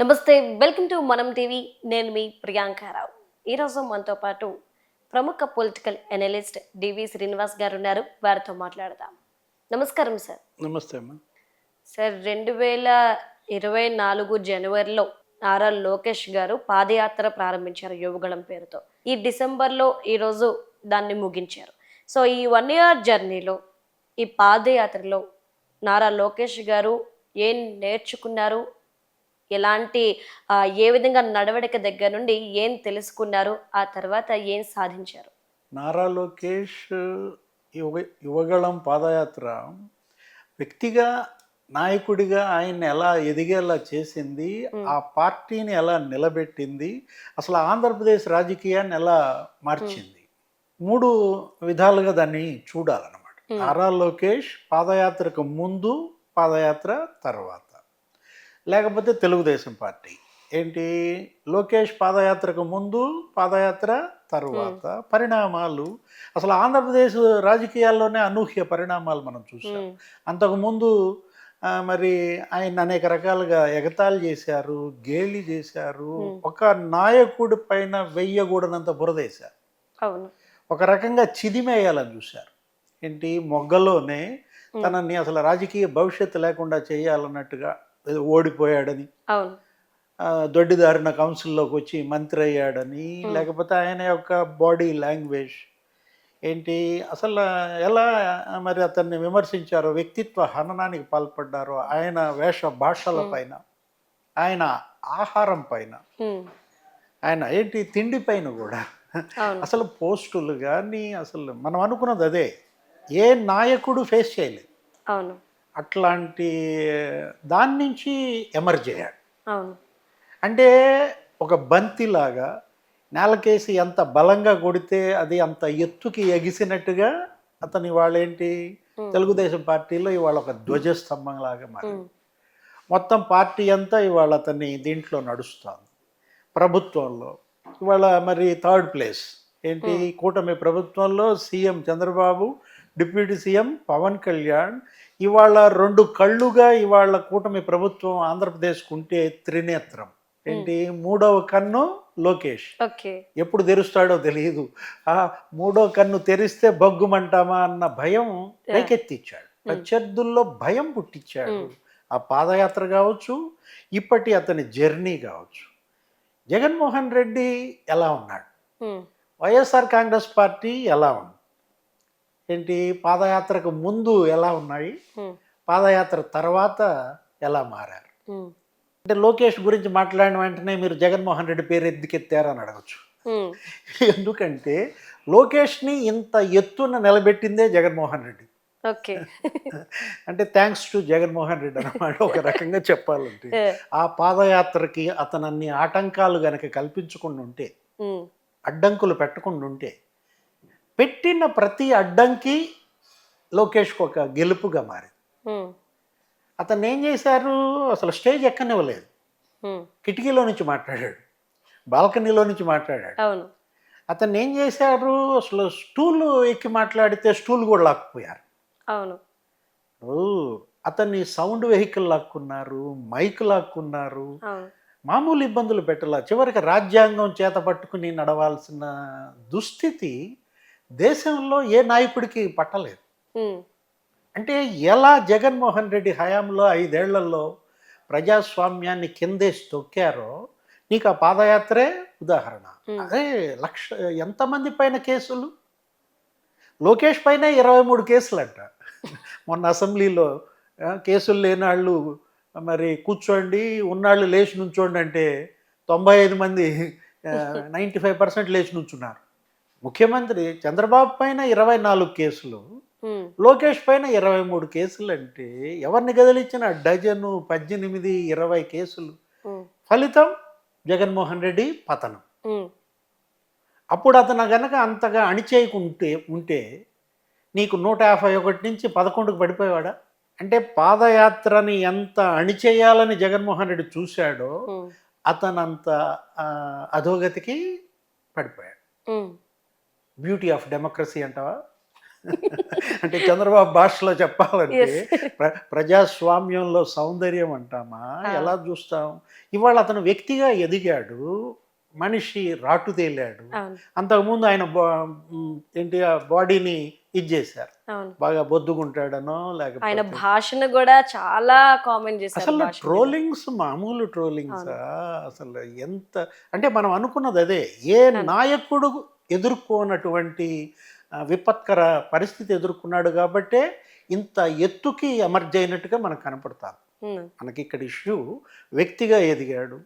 నమస్తే welcome to మనం TV. నేను మీ ప్రియాంకారావు ఈరోజు మనతో పాటు ప్రముఖ పొలిటికల్ అనలిస్ట్ డివి శ్రీనివాస్ గారు ఉన్నారు. వారితో మాట్లాడదాం. నమస్కారం సార్. నమస్తే అమ్మా. సార్ రెండు వేల ఇరవై నాలుగు జనవరిలో నారా లోకేష్ గారు పాదయాత్ర ప్రారంభించారు యువగళం పేరుతో. ఈ డిసెంబర్లో ఈరోజు దాన్ని ముగించారు. సో ఈ వన్ ఇయర్ జర్నీలో ఈ పాదయాత్రలో నారా లోకేష్ గారు ఏం నేర్చుకున్నారు? ఎలాంటి ఏ విధంగా నడవడిక దగ్గర నుండి ఏం తెలుసుకున్నారు ఆ తర్వాత ఏం సాధించారు? నారా లోకేష్ యువ యువగళం పాదయాత్ర వ్యక్తిగా నాయకుడిగా ఆయన ఎలా ఎదిగేలా చేసింది ఆ పార్టీని ఎలా నిలబెట్టింది అసలు ఆంధ్రప్రదేశ్ రాజకీయాన్ని ఎలా మార్చింది. మూడు విధాలుగా దాన్ని చూడాలన్నమాట. నారా లోకేష్ పాదయాత్రకు ముందు పాదయాత్ర తర్వాత. లేకపోతే తెలుగుదేశం పార్టీ. ఏంటి? లోకేష్ పాదయాత్రకు ముందు పాదయాత్ర తర్వాత పరిణామాలు. అసలు ఆంధ్రప్రదేశ్ రాజకీయాల్లోనే అనూహ్య పరిణామాలు మనం చూసాం అంతకుముందు మరి ఆయన అనేక రకాలుగా ఎగతాళి చేశారు గేలి చేశారు. ఒక నాయకుడి పైన వెయ్యకూడనంత బురదేశారు. ఒక రకంగా చిదిమేయాలని చూశారు. ఏంటి? మొగ్గలోనే తనని అసలు రాజకీయ భవిష్యత్తు లేకుండా చేయాలన్నట్టుగా ఏదో ఓడిపోయాడని. అవును. దొడ్డిదారిన కౌన్సిల్లోకి వచ్చి మంత్రి అయ్యాడని లేకపోతే ఆయన యొక్క బాడీ లాంగ్వేజ్ ఏంటి అసలు ఎలా మరి అతన్ని విమర్శించారో వ్యక్తిత్వ హననానికి పాల్పడ్డారో ఆయన వేష భాషల పైన ఆయన ఆహారం పైన ఆయన ఏంటి తిండి పైన కూడా. అసలు పోస్టులు కానీ అసలు మనం అనుకున్నది అదే. ఏ నాయకుడు ఫేస్ చేయలేదు. అవును. అట్లాంటి దాని నుంచి ఎమర్జ్ అయ్యాడు. అంటే ఒక బంతిలాగా నేలకేసి ఎంత బలంగా కొడితే అది అంత ఎత్తుకి ఎగిసినట్టుగా అతని వాళ్ళేంటి? తెలుగుదేశం పార్టీలో ఇవాళ ఒక ధ్వజస్తంభం లాగా మారి మొత్తం పార్టీ అంతా ఇవాళ అతన్ని దీంట్లో నడుస్తుంది. ప్రభుత్వంలో. ఇవాళ మరి థర్డ్ ప్లేస్. ఏంటి? కూటమి ప్రభుత్వంలో CM Chandrababu deputy CM Pawan Kalyan ఇవాళ రెండు కళ్ళుగా ఇవాళ కూటమి ప్రభుత్వం ఆంధ్రప్రదేశ్కు ఉంటే త్రినేత్రం. ఏంటి? మూడవ కన్ను లోకేష్. ఎప్పుడు తెరుస్తాడో తెలియదు. ఆ మూడో కన్ను తెరిస్తే బగ్గుమంటామా అన్న భయం రేకెత్తిచ్చాడు ప్రత్యర్థుల్లో భయం పుట్టించాడు ఆ పాదయాత్ర కావచ్చు ఇప్పటి అతని జర్నీ కావచ్చు. జగన్మోహన్ రెడ్డి ఎలా ఉన్నాడు? వైఎస్ఆర్ కాంగ్రెస్ పార్టీ ఎలా ఉంది? ఏంటి? పాదయాత్రకు ముందు ఎలా ఉన్నాయి? పాదయాత్ర తర్వాత ఎలా మారారు? అంటే లోకేష్ గురించి మాట్లాడిన వెంటనే మీరు జగన్మోహన్ రెడ్డి పేరు ఎందుకెత్తారని అడగచ్చు. ఎందుకంటే లోకేష్ని ఇంత ఎత్తున నిలబెట్టిందే జగన్మోహన్ రెడ్డి. ఓకే. అంటే థ్యాంక్స్ టు జగన్మోహన్ రెడ్డి అన్నమాట ఒక రకంగా చెప్పాలంటే. ఆ పాదయాత్రకి అతను అన్ని ఆటంకాలు గనక కల్పించకుండా ఉంటే అడ్డంకులు పెట్టకుండా ఉంటే పెట్టిన ప్రతి అడ్డంకి లోకేష్కి ఒక గెలుపుగా మారింది. అతను ఏం చేశారు? అసలు స్టేజ్ ఎక్కనివ్వలేదు. కిటికీలో నుంచి మాట్లాడాడు. బాల్కనీలో నుంచి మాట్లాడాడు. అవును. అతను ఏం చేశారు? అసలు స్టూల్ ఎక్కి మాట్లాడితే స్టూల్ కూడా లాక్కుపోయారు. అవును. ఓ, అతన్ని సౌండ్ వెహికల్ లాక్కున్నారు మైక్ లాక్కున్నారు. మామూలు ఇబ్బందులు పెట్టాల. చివరికి రాజ్యాంగం చేత పట్టుకుని నడవాల్సిన దుస్థితి దేశంలో ఏ నాయకుడికి పట్టలేదు. అంటే ఎలా జగన్మోహన్ రెడ్డి హయాంలో ఐదేళ్ళలో ప్రజాస్వామ్యాన్ని కిందేసి తొక్కారో నీకు ఆ పాదయాత్రే ఉదాహరణ. అదే లక్ష ఎంతమంది పైన కేసులు? లోకేష్ పైన ఇరవై మూడు కేసులు అంట మొన్న అసెంబ్లీలో కేసులు లేని వాళ్ళు మరి కూర్చోండి ఉన్నాళ్ళు లేచి నుంచోండి అంటే తొంభై ఐదు మంది నైంటీ ఫైవ్ పర్సెంట్ లేచి నుంచున్నారు. ముఖ్యమంత్రి చంద్రబాబు పైన ఇరవై నాలుగు కేసులు లోకేష్ పైన ఇరవై మూడు కేసులు అంటే ఎవరిని కదిలించిన డజను పద్దెనిమిది ఇరవై కేసులు. ఫలితం జగన్మోహన్ రెడ్డి పతనం. అప్పుడు అతను గనక అంతగా అణిచేయకుంటే ఉంటే నీకు నూట యాభై ఒకటి నుంచి పదకొండుకు పడిపోయాడా అంటే పాదయాత్రని ఎంత అణిచేయాలని జగన్మోహన్ రెడ్డి చూశాడో ఉమ్, అతను అంత ఆ, అధోగతికి పడిపోయాడు. బ్యూటీ ఆఫ్ డెమోక్రసీ అంటావా? అంటే చంద్రబాబు భాషలో చెప్పాలంటే ప్ర ప్రజాస్వామ్యంలో సౌందర్యం అంటామా? ఎలా చూస్తాం? ఇవాళ అతను వ్యక్తిగా ఎదిగాడు మనిషి రాటు తేలాడు. అంతకుముందు ఆయన ఏంటి ఆ బాడీని ఇది చేశారు. అవును. బాగా బొద్దుగుంటాడనో ఆయన లేకపోతే భాషను కూడా చాలా కామెంట్ చేశారు అసలు. ట్రోలింగ్స్ మామూలు ట్రోలింగ్స్? అసలు ఎంత అంటే మనం అనుకున్నది అదే ఏ నాయకుడు ఎదుర్కోనటువంటి విపత్కర పరిస్థితి ఎదుర్కొన్నాడు కాబట్టే ఇంత ఎత్తుకి ఎమర్జ్ అయినట్టుగా మనకు కనపడతాం ఉమ్, మనకి ఇక్కడ ఇష్యూ వ్యక్తిగా ఎదిగాడు.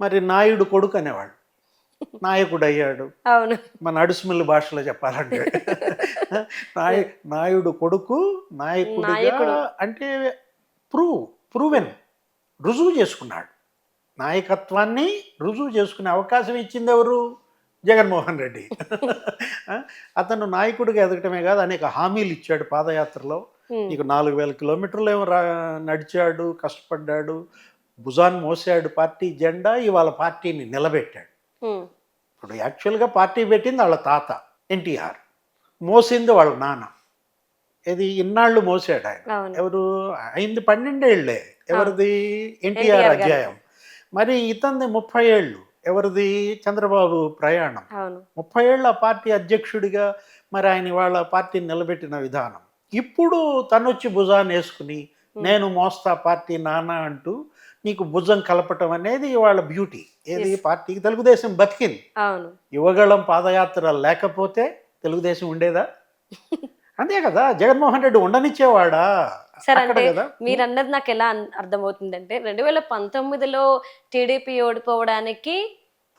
మరి నాయుడు కొడుకు అనేవాడు. నాయకుడు అయ్యాడు అవును. మన అడుసుమిల్లి భాషలో చెప్పాలంటే. నాయ నాయుడు కొడుకు నాయకుడు. అంటే ప్రూవ్ ప్రూవెన్ రుజువు చేసుకున్నాడు. నాయకత్వాన్ని రుజువు చేసుకునే అవకాశం ఇచ్చింది ఎవరు? జగన్మోహన్ రెడ్డి. అతను నాయకుడిగా ఎదగటమే కాదు అనేక హామీలు ఇచ్చాడు పాదయాత్రలో. నీకు నాలుగు వేల కిలోమీటర్లు ఏమో రా నడిచాడు కష్టపడ్డాడు భుజాన్ని మోసాడు పార్టీ జెండా ఇవాళ పార్టీని నిలబెట్టాడు. ఇప్పుడు యాక్చువల్గా పార్టీ పెట్టింది వాళ్ళ తాత ఎన్టీఆర్. మోసింది వాళ్ళ నాన్న. ఇది ఇన్నాళ్ళు మోసాడు ఆయన. ఎవరు? అయింది పన్నెండేళ్ళే. ఎవరిది? ఎన్టీఆర్. అధ్యాయం. మరి ఇతంది ముప్పై ఏళ్ళు. ఎవరిది? చంద్రబాబు ప్రయాణం. ముప్పై ఏళ్ళ పార్టీ అధ్యక్షుడిగా మరి ఆయన వాళ్ళ పార్టీని నిలబెట్టిన విధానం. ఇప్పుడు తనొచ్చి భుజాన్ని వేసుకుని నేను మోస్తా పార్టీ నాన్న అంటూ నీకు భుజం కలపటం అనేది వాళ్ళ బ్యూటీ. ఏది. పార్టీకి తెలుగుదేశం బతికింది. యువగళం పాదయాత్ర లేకపోతే తెలుగుదేశం ఉండేదా? అంతే కదా జగన్మోహన్ రెడ్డి ఉండనిచ్చేవాడా? సరే అంటే కదా. మీరు అన్నది నాకు ఎలా అర్థమవుతుందంటే రెండు వేల పంతొమ్మిదిలో టీడీపీ ఓడిపోవడానికి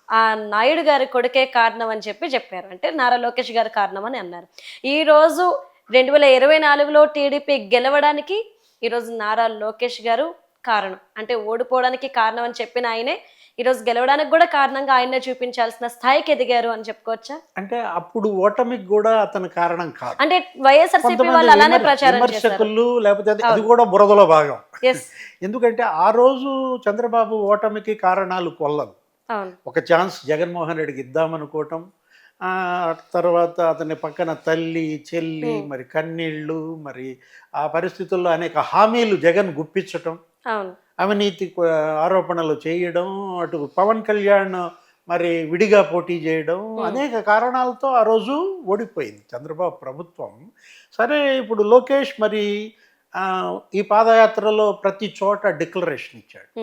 ఆ నాయుడు గారి కొడుకే కారణం అని చెప్పి చెప్పారు. అంటే నారా లోకేష్ గారి కారణం అని అన్నారు. ఈ రోజు రెండు వేల ఇరవై నాలుగులో టీడీపీ గెలవడానికి ఈరోజు నారా లోకేష్ గారు కారణం. అంటే ఓడిపోవడానికి కారణం అని చెప్పిన ఆయనే ఈరోజు గెలవడానికి కూడా కారణంగా ఆయన్నే చూపించాల్సిన స్థాయికి ఎదిగారు అని చెప్పుకోవచ్చా? అంటే అప్పుడు ఓటమికి కూడా అతని కారణం కాదు. అంటే వైఎస్ఆర్సీపీ వాళ్ళు అలానే ప్రచారం విమర్శకులు లేకపోతే అది- కూడా బురదలో భాగం. ఎందుకంటే ఆ రోజు చంద్రబాబు ఓటమికి కారణాలు కొల్లదు. ఒక ఛాన్స్ జగన్మోహన్ రెడ్డికి ఇద్దామనుకోవటం ఆ తర్వాత అతని పక్కన తల్లి చెల్లి Hmm. మరి కన్నీళ్ళు మరి ఆ పరిస్థితుల్లో అనేక హామీలు జగన్ గుప్పించటం అవినీతి ఆరోపణలు చేయడం అటు పవన్ కళ్యాణ్ మరి విడిగా పోటీ చేయడం అనేక కారణాలతో ఆ రోజు ఓడిపోయింది. చంద్రబాబు ప్రభుత్వం. సరే ఇప్పుడు లోకేష్ మరి ఈ పాదయాత్రలో ప్రతి చోట డిక్లరేషన్ ఇచ్చాడు.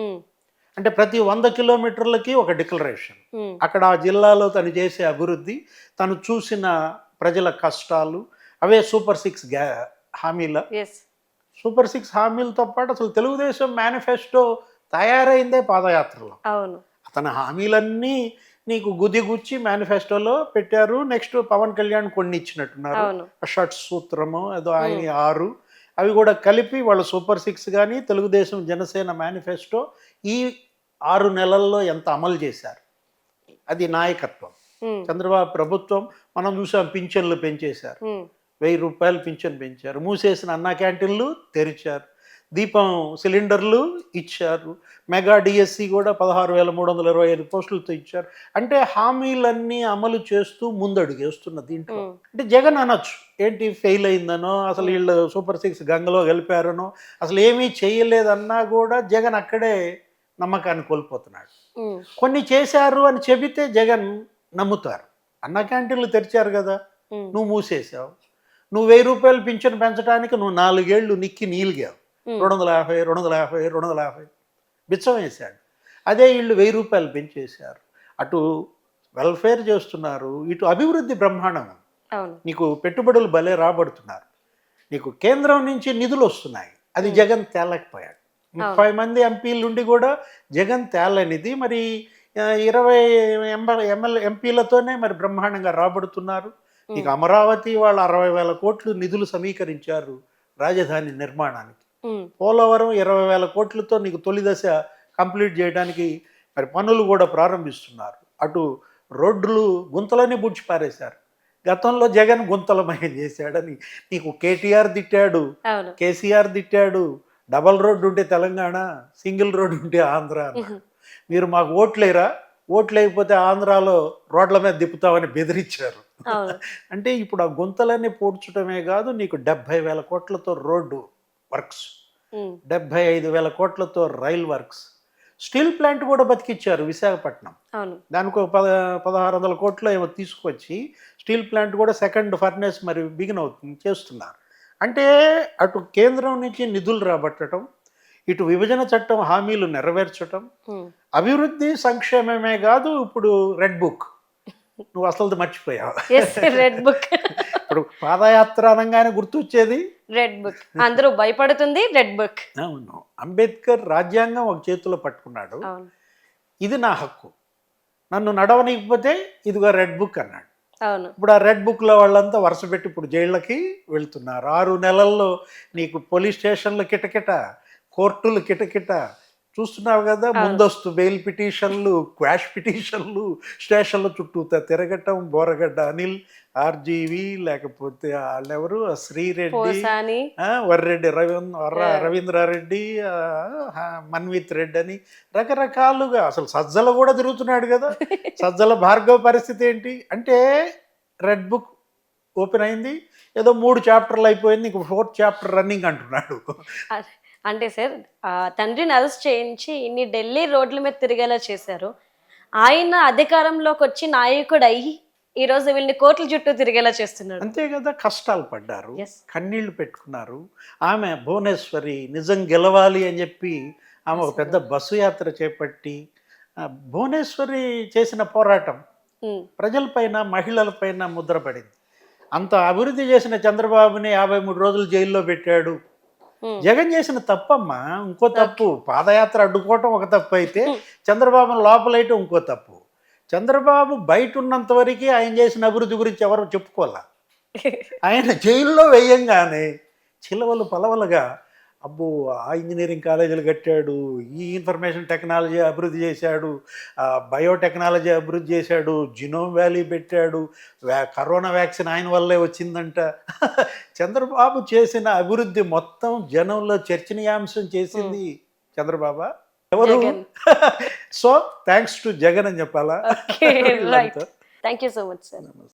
అంటే ప్రతి వంద కిలోమీటర్లకి ఒక డిక్లరేషన్. అక్కడ ఆ జిల్లాలో తను చేసే అభివృద్ధి తను చూసిన ప్రజల కష్టాలు అవే సూపర్ సిక్స్ గ్యా హామీల సూపర్ సిక్స్ హామీలతో పాటు అసలు తెలుగుదేశం మేనిఫెస్టో తయారైందే పాదయాత్రలో. అవును. అతని హామీలన్నీ నీకు గుదిగుచ్చి మేనిఫెస్టోలో పెట్టారు. నెక్స్ట్ పవన్ కళ్యాణ్ కొన్ని ఇచ్చినట్టున్నారు. షర్ట్ సూత్రము ఏదో ఆయన ఆరు. అవి కూడా కలిపి వాళ్ళ సూపర్ సిక్స్ కానీ తెలుగుదేశం జనసేన మేనిఫెస్టో ఈ ఆరు నెలల్లో ఎంత అమలు చేశారు? అది నాయకత్వం. చంద్రబాబు ప్రభుత్వం మనం చూసాం పింఛన్లు పెంచేశారు. వెయ్యి రూపాయలు పింఛన్ పెంచారు. మూసేసిన అన్నా క్యాంటీన్లు తెరిచారు. దీపం సిలిండర్లు ఇచ్చారు. మెగా డిఎస్సి కూడా పదహారు వేల మూడు వందల ఇరవై ఐదు పోస్టులతో ఇచ్చారు. అంటే హామీలన్నీ అమలు చేస్తూ ముందడుగేస్తున్న దీంట్లో. అంటే జగన్ అనొచ్చు. ఏంటి ఫెయిల్ అయిందనో అసలు వీళ్ళు సూపర్ సిక్స్ గంగలో గెలిపారనో అసలు ఏమీ చేయలేదన్నా కూడా జగన్ అక్కడే నమ్మకాన్ని కోల్పోతున్నాడు. కొన్ని చేశారు అని చెబితే జగన్ నమ్ముతారు. అన్న క్యాంటీన్లు తెరిచారు కదా. నువ్వు మూసేసావు నువ్వు వెయ్యి రూపాయలు పింఛన్ పెంచడానికి నువ్వు నాలుగేళ్ళు నిక్కి నీలిగావు. రెండు వందల యాభై రెండు వందల యాభై రెండు వందల యాభై. బిచ్చం వేశాడు. అదే వీళ్ళు వెయ్యి రూపాయలు పెంచేశారు. అటు వెల్ఫేర్ చేస్తున్నారు ఇటు అభివృద్ధి బ్రహ్మాండం. నీకు పెట్టుబడులు భలే రాబడుతున్నారు. నీకు కేంద్రం నుంచి నిధులు వస్తున్నాయి. అది జగన్ తేలకపోయాడు. ముప్పై మంది ఎంపీలు ఉండి కూడా జగన్ తేలనిది. మరి ఇరవై ఎమ్మెల్యే ఎంపీలతోనే మరి బ్రహ్మాండంగా రాబడుతున్నారు. నీకు అమరావతి వాళ్ళు అరవై వేల కోట్లు నిధులు సమీకరించారు రాజధాని నిర్మాణానికి. పోలవరం ఇరవై వేల కోట్లతో నీకు తొలి దశ కంప్లీట్ చేయడానికి మరి పనులు కూడా ప్రారంభిస్తున్నారు. అటు రోడ్లు గుంతలని బుడ్చి పారేశారు. గతంలో జగన్ గుంతలమయం చేశాడని నీకు కేటీఆర్ తిట్టాడు కేసీఆర్ తిట్టాడు డబల్ రోడ్డు ఉంటే తెలంగాణ సింగిల్ రోడ్డు ఉంటే ఆంధ్ర. మీరు మాకు ఓట్లేరా? ఓట్లు లేకపోతే ఆంధ్రాలో రోడ్ల మీద దిప్పుతామని బెదిరించారు. అంటే ఇప్పుడు ఆ గుంతలన్నీ పూడ్చడమే కాదు నీకు డెబ్భై వేల కోట్లతో రోడ్డు వర్క్స్ డెబ్భై ఐదు వేల కోట్లతో రైల్ వర్క్స్. స్టీల్ ప్లాంట్ కూడా బతికిచ్చారు విశాఖపట్నం. దానికి ఒక పద పదహారు వందల కోట్లు ఏమో తీసుకొచ్చి స్టీల్ ప్లాంట్ కూడా సెకండ్ ఫర్నేస్ మరి బిగిన్ అవుతుంది చేస్తున్నారు. అంటే అటు కేంద్రం నుంచి నిధులు రాబట్టడం ఇటు విభజన చట్టం హామీలు నెరవేర్చడం అభివృద్ధి సంక్షేమమే కాదు ఇప్పుడు రెడ్ బుక్. నువ్వు అసలు మర్చిపోయావు. రెడ్ బుక్ ఇప్పుడు పాదయాత్ర అనగానే గుర్తొచ్చేది? రెడ్ బుక్ అందరూ భయపడుతుంది రెడ్ బుక్ అవును. అంబేద్కర్ రాజ్యాంగం ఒక చేతిలో పట్టుకున్నాడు. ఇది నా హక్కు. నన్ను నడవనీయకపోతే ఇదిగో రెడ్ బుక్ అన్నాడు. అవును. ఇప్పుడు ఆ రెడ్ బుక్లో వాళ్ళంతా వరుస పెట్టి ఇప్పుడు జైళ్ళకి వెళ్తున్నారు. ఆరు నెలల్లో నీకు పోలీస్ స్టేషన్లు కిటకిట కోర్టులు కిటకిట చూస్తున్నావు కదా ముందస్తు బెయిల్ పిటిషన్లు క్వాష్ పిటిషన్లు స్టేషన్ల చుట్టూ తిరగటం బోరగడ్డ అనిల్ ఆర్జీవి లేకపోతే వాళ్ళెవరు శ్రీరెడ్డి వర్రెడ్డి రవీంద్ర. రవీంద్రారెడ్డి మన్విత్ రెడ్డి అని రకరకాలుగా అసలు సజ్జల కూడా తిరుగుతున్నాడు కదా. సజ్జల భార్గవ పరిస్థితి ఏంటి? అంటే రెడ్ బుక్ ఓపెన్ అయింది ఏదో మూడు చాప్టర్లు అయిపోయింది ఇంక ఫోర్త్ చాప్టర్ రన్నింగ్ అంటున్నాడు. అంటే సార్ తండ్రిని అరెస్ట్ చేయించి ఇన్ని ఢిల్లీ రోడ్ల మీద తిరిగేలా చేశారు. ఆయన అధికారంలోకి వచ్చి నాయకుడు అయ్యి ఈ రోజు వీళ్ళని కోట్ల చుట్టూ తిరిగేలా చేస్తున్నాడు. అంతే కదా కష్టాలు పడ్డారు. కన్నీళ్ళు పెట్టుకున్నారు. ఆమె భువనేశ్వరి నిజం గెలవాలి అని చెప్పి ఆమె ఒక పెద్ద బస్సు యాత్ర చేపట్టి భువనేశ్వరి చేసిన పోరాటం ఉమ్, ప్రజలపైన మహిళలపైన ముద్రపడింది. అంత అభివృద్ధి చేసిన చంద్రబాబుని యాభై మూడు రోజులు జైల్లో పెట్టాడు. జగన్ చేసిన తప్పమ్మా ఇంకో తప్పు. పాదయాత్ర అడ్డుకోవటం ఒక తప్పు అయితే చంద్రబాబును లోపలైతే ఇంకో తప్పు. చంద్రబాబు బయట ఉన్నంత వరకు ఆయన చేసిన అభివృద్ధి గురించి ఎవరు చెప్పుకోవాలా? ఆయన జైల్లో వేయంగానే చిలవలు పలవలుగా అబ్బో ఆ ఇంజనీరింగ్ కాలేజీలు కట్టాడు ఈ ఇన్ఫర్మేషన్ టెక్నాలజీ అభివృద్ధి చేశాడు ఆ బయోటెక్నాలజీ అభివృద్ధి చేశాడు జినోమ్ వ్యాలీ పెట్టాడు కరోనా వ్యాక్సిన్ ఆయన వల్లే వచ్చిందంట. చంద్రబాబు చేసిన అభివృద్ధి మొత్తం జనంలో చర్చనీయాంశం చేసింది చంద్రబాబు? ఎవరు. సో థ్యాంక్స్ టు జగన్ అని చెప్పాలా. Thank you so much sir